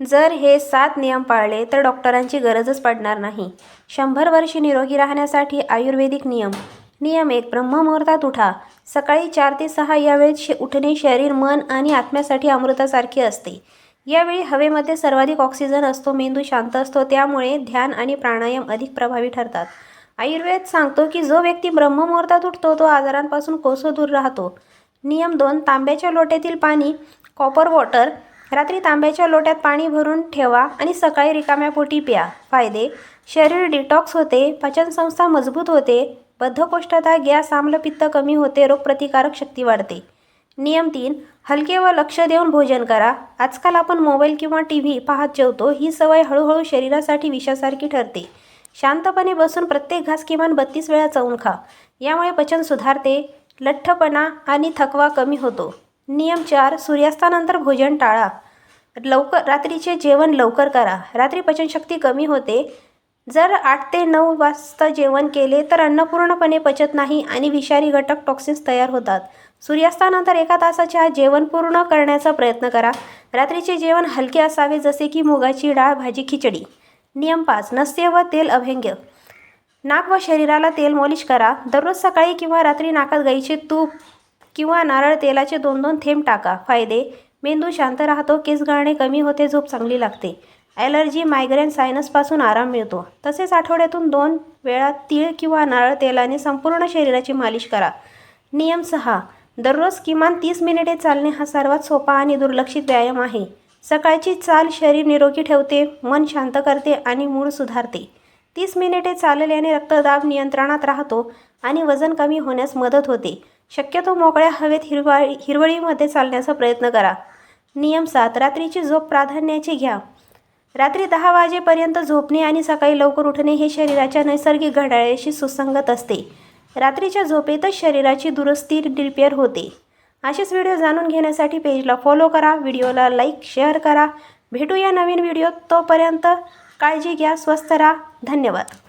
जर हे सात नियम पाळले तर डॉक्टरांची गरजच पडणार नाही. शंभर वर्षे निरोगी राहण्यासाठी आयुर्वेदिक नियम. नियम एक ब्रह्ममुहूर्तात उठा. सकाळी चार ते सहा या वेळेत शे उठणे शरीर मन आणि आत्म्यासाठी अमृतासारखे असते. यावेळी हवेमध्ये सर्वाधिक ऑक्सिजन असतो मेंदू शांत असतो त्यामुळे ध्यान आणि प्राणायाम अधिक प्रभावी ठरतात. आयुर्वेद सांगतो की जो व्यक्ती ब्रह्ममुहूर्तात उठतो तो आजारांपासून कोसो दूर राहतो. नियम दोन तांब्याच्या लोट्यातील पाणी कॉपर वॉटर रात्री तांब्याच्या लोट्यात पाणी भरून ठेवा आणि सकाळी रिकाम्या पोटी प्या. फायदे? शरीर डिटॉक्स होते पचनसंस्था मजबूत होते बद्धकोष्ठता गॅस आम्लपित्त कमी होते रोगप्रतिकारक शक्ती वाढते. नियम तीन हलके व लक्ष देऊन भोजन करा. आजकाल आपण मोबाईल किंवा टी व्ही पाहत जेवतो ही सवय हळूहळू शरीरासाठी विषासारखी ठरते. शांतपणे बसून प्रत्येक घास किमान बत्तीस वेळा चावून खा. यामुळे पचन सुधारते लठ्ठपणा आणि थकवा कमी होतो. नियम चार सूर्यास्तानंतर भोजन टाळा. लवकर रात्रीचे जेवण लवकर करा. रात्री पचनशक्ती कमी होते. जर आठ ते नऊ वाजता जेवण केले तर अन्न पूर्णपणे पचत नाही आणि विषारी घटक टॉक्सिन्स तयार होतात. सूर्यास्तानंतर एका तासाच्या आत जेवण पूर्ण करण्याचा प्रयत्न करा. रात्रीचे जेवण हलके असावे जसे की मुगाची डाळ भाजी खिचडी. नियम पाच नस्य व तेल अभ्यंग्य नाक व शरीराला तेल मॉलिश करा. दररोज सकाळी किंवा रात्री नाकात गाईचे तूप किंवा नारळ तेलाचे दोन दोन थेंब टाका. फायदे मेंदू शांत राहतो केस गाळणे कमी होते झोप चांगली लागते. ॲलर्जी मायग्रेन सायनसपासून आराम मिळतो. तसेच आठवड्यातून दोन वेळा तीळ किंवा नारळ तेलाने संपूर्ण शरीराची मालिश करा. नियम सहा. दररोज किमान तीस मिनिटे चालणे हा सर्वात सोपा आणि दुर्लक्षित व्यायाम आहे. सकाळची चाल शरीर निरोगी ठेवते मन शांत करते आणि मूड सुधारते. तीस मिनिटे चालल्याने रक्तदाब नियंत्रणात राहतो आणि वजन कमी होण्यास मदत होते. शक्यतो मोकळ्या हवेत हिरवाळी हिरवळीमध्ये चालण्याचा प्रयत्न करा. नियम सात रात्रीची झोप प्राधान्याची घ्या. रात्री दहा वाजेपर्यंत झोपणे आणि सकाळी लवकर उठणे हे शरीराच्या नैसर्गिक घड्याळ्याशी सुसंगत असते. रात्रीच्या झोपेतच शरीराची दुरुस्ती रिपेअर होते. असेच व्हिडिओ जाणून घेण्यासाठी पेजला फॉलो करा व्हिडिओला लाईक शेअर करा. भेटूया नवीन व्हिडिओ तोपर्यंत काळजी घ्या स्वस्त राहा. धन्यवाद.